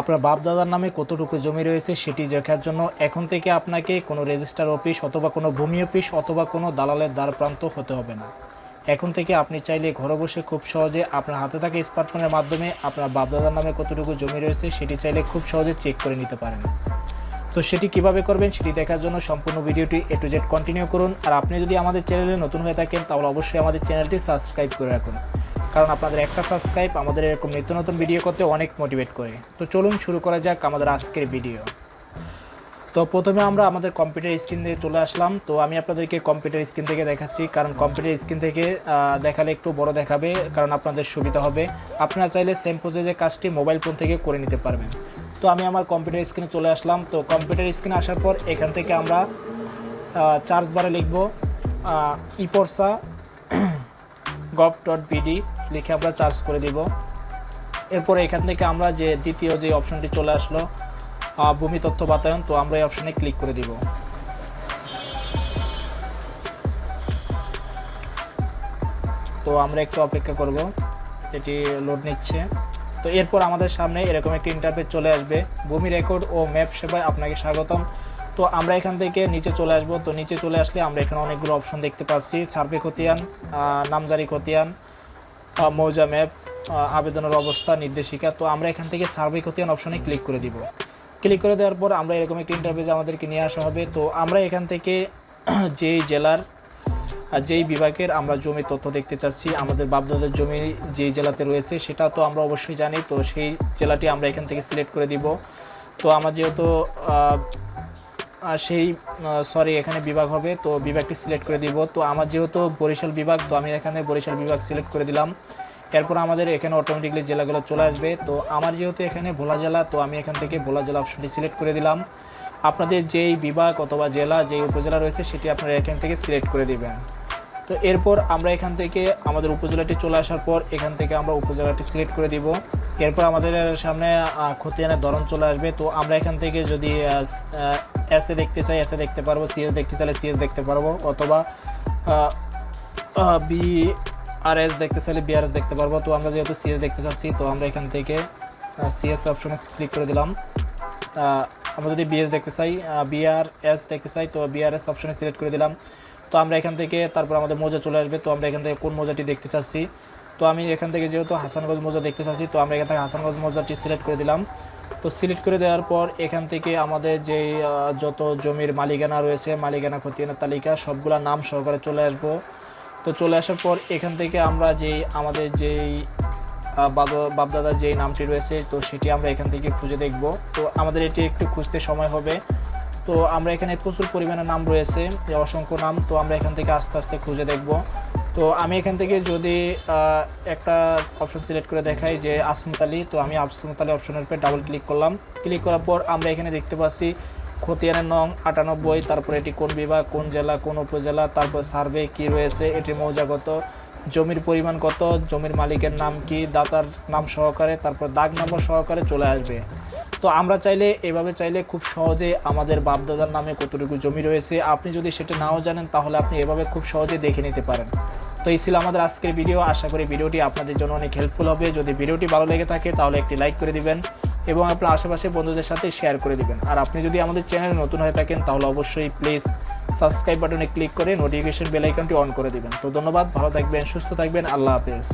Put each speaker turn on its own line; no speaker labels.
আপনার বাপ দাদার নামে কতটুকু জমি রয়েছে সেটি দেখার জন্য এখন থেকে আপনাকে কোনো রেজিস্টার অফিস অথবা কোনো ভূমি অফিস অথবা কোনো দালালের দ্বার প্রান্ত হতে হবে না। এখন থেকে আপনি চাইলে ঘরে বসে খুব সহজে আপনার হাতে থাকা স্মার্টফোনের মাধ্যমে আপনার বাপ দাদার নামে কতটুকু জমি রয়েছে সেটি চাইলে খুব সহজে চেক করে নিতে পারেন। তো সেটি কীভাবে করবেন সেটি দেখার জন্য সম্পূর্ণ ভিডিওটি এ টু জেড কন্টিনিউ করুন। আর আপনি যদি আমাদের চ্যানেলে নতুন হয়ে থাকেন তাহলে অবশ্যই আমাদের চ্যানেলটি সাবস্ক্রাইব করে রাখুন। কারণ আপনাদের একটা সাবস্ক্রাইব আমাদের এরকম নিত্য নতুন ভিডিও করতে অনেক মোটিভেট করে। তো চলুন শুরু করা যাক আমাদের আজকের ভিডিও তো প্রথমে আমরা আমাদের কম্পিউটার স্ক্রিন থেকে চলে আসলাম। তো আমি আপনাদেরকে কম্পিউটার স্ক্রিন থেকে দেখাচ্ছি। কারণ কম্পিউটার স্ক্রিন থেকে দেখালে একটু বড় দেখাবে, কারণ আপনাদের সুবিধা হবে। আপনারা চাইলে সেম প্রসেসের কাজটি মোবাইল ফোন থেকে করে নিতে পারবেন। তো আমি আমার কম্পিউটার স্ক্রিনে চলে আসলাম। তো কম্পিউটার স্ক্রিনে আসার পর এখান থেকে আমরা চার্জ বারে লিখব ইপরসা গভ ডট বিডি লিখে আমরা চার্জ করে দিব। এরপরে এখান থেকে আমরা যে দ্বিতীয় যে অপশনটি চলে আসলো ভূমি তথ্য বাতায়ন, তো আমরা এই অপশনে ক্লিক করে দিব। তো আমরা একটু অপেক্ষা করব, এটি লোড নিচ্ছে। তো এরপর আমাদের সামনে এরকম একটি ইন্টারফেস চলে আসবে। ভূমি রেকর্ড ও ম্যাপ সেবায় আপনাকে স্বাগতম। তো আমরা এখান থেকে নিচে চলে আসব। তো নিচে চলে আসলে আমরা এখানে অনেকগুলো অপশন দেখতে পাচ্ছি। সার্ভে খতিয়ান নামজারি খতিয়ান মৌজা ম্যাপ আবেদনের অবস্থা, নির্দেশিকা। তো আমরা এখান থেকে সার্ভে খতিয়ান অপশনে ক্লিক করে দিব। ক্লিক করে দেওয়ার পর আমরা এরকম একটি ইন্টারভিউ আমাদেরকে নিয়ে আসা হবে। তো আমরা এখান থেকে যেই জেলার যেই বিভাগের আমরা জমি তথ্য দেখতে চাচ্ছি, আমাদের বাপদাদার জমি যেই জেলাতে রয়েছে, সেটা তো আমরা অবশ্যই জানি। তো সেই জেলাটি আমরা এখান থেকে সিলেক্ট করে দিব। তো আমার যেহেতু সেই সরি এখানে বিভাগ হবে, তো বিভাগটি সিলেক্ট করে দিব। তো আমার যেহেতু বরিশাল বিভাগ, তো আমি এখানে বরিশাল বিভাগ সিলেক্ট করে দিলাম। এরপর আমাদের এখানে অটোমেটিকলি জেলাগুলো চলে আসবে। তো আমার যেহেতু এখানে ভোলা জেলা, তো আমি এখান থেকে ভোলা জেলা অপশনটি সিলেক্ট করে দিলাম। আপনাদের যেই বিভাগ অথবা জেলা, যেই উপজেলা রয়েছে, সেটি আপনারা এখান থেকে সিলেক্ট করে দিবেন। তো এরপর আমরা এখান থেকে আমাদের উপজেলাটি চলে আসার পর এখান থেকে আমরা উপজেলাটি সিলেক্ট করে দিব। এরপর আমাদের সামনে খতিয়ানের ধরন চলে আসবে। তো আমরা এখান থেকে যদি এস দেখতে চাই এস দেখতে পারব সিএস দেখতে চাইলে সিএস দেখতে পারব অথবা বি আর এস দেখতে চাইলে বিআরএস দেখতে পারব। তো আমরা যেহেতু সিএস দেখতে চাচ্ছি, তো আমরা এখান থেকে সিএস অপশনে ক্লিক করে দিলাম। আমরা যদি বিএস দেখতে চাই বিআরএস দেখতে চাই তো বিআরএস অপশনে সিলেক্ট করে দিলাম। তো আমরা এখান থেকে তারপর আমাদের মোজা চলে আসবে। তো আমরা এখান থেকে কোন মোজাটি দেখতে চাচ্ছি? তো আমি এখান থেকে যেহেতু হাসানগঞ্জ মোজা দেখতে চাচ্ছি তো আমরা এখান থেকে হাসানগঞ্জ মোজাটি সিলেক্ট করে দিলাম। তো সিলেক্ট করে দেওয়ার পর এখান থেকে আমাদের আহ, যত জমির মালিকানা রয়েছে মালিকানা খতিয়ানের তালিকা সবগুলা নাম সহকারে চলে আসব। তো চলে আসার পর এখান থেকে আমরা যেই আমাদের যেই বাপদাদার যেই নামটি রয়েছে, তো সেটি আমরা এখান থেকে খুঁজে দেখব। তো আমাদের এটি একটু খুঁজতে সময় হবে। তো আমরা এখানে প্রচুর পরিমাণে নাম রয়েছে যে অসংখ্য নাম, তো আমরা এখান থেকে আস্তে আস্তে খুঁজে দেখব। তো আমি এখান থেকে যদি একটা অপশন সিলেক্ট করে দেখাই যে আসমত আলী, তো আমি আসমত আলী অপশনের উপরে ডাবল ক্লিক করলাম। ক্লিক করার পর আমরা এখানে দেখতে পাচ্ছি খতিয়ানের নং আটানব্বই, তারপর এটি কোন বিভাগ, কোন জেলা, কোন উপজেলা, তারপর সার্ভে কি রয়েছে, এটি মৌজাগত। জমির পরিমাণ কত, জমির মালিকের নাম কি, দাতার নাম সহকারে, তারপর দাগ নম্বর সহকারে চলে আসবে। তো আমরা চাইলে, এভাবে চাইলে খুব সহজে আমাদের বাপদাদার নামে কতটুকু জমি রয়েছে, আপনি যদি সেটা নাও জানেন, তাহলে আপনি এভাবে খুব সহজে দেখে নিতে পারেন। তো এই ছিল আমাদের আজকের ভিডিও, আশা করি ভিডিওটি আপনাদের জন্য অনেক হেল্পফুল হবে। যদি ভিডিওটি ভালো লেগে থাকে, তাহলে একটি লাইক করে দিবেন এবং আপনার আশেপাশে বন্ধুদের সাথে শেয়ার করে দিবেন। আর আপনি যদি আমাদের চ্যানেলে নতুন হয়ে থাকেন, তাহলে অবশ্যই প্লিজ সাবস্ক্রাইব বাটনে ক্লিক করে নোটিফিকেশন বেল আইকনটি অন করে দিবেন। তো ধন্যবাদ, ভালো থাকবেন, সুস্থ থাকবেন, আল্লাহ হাফেজ।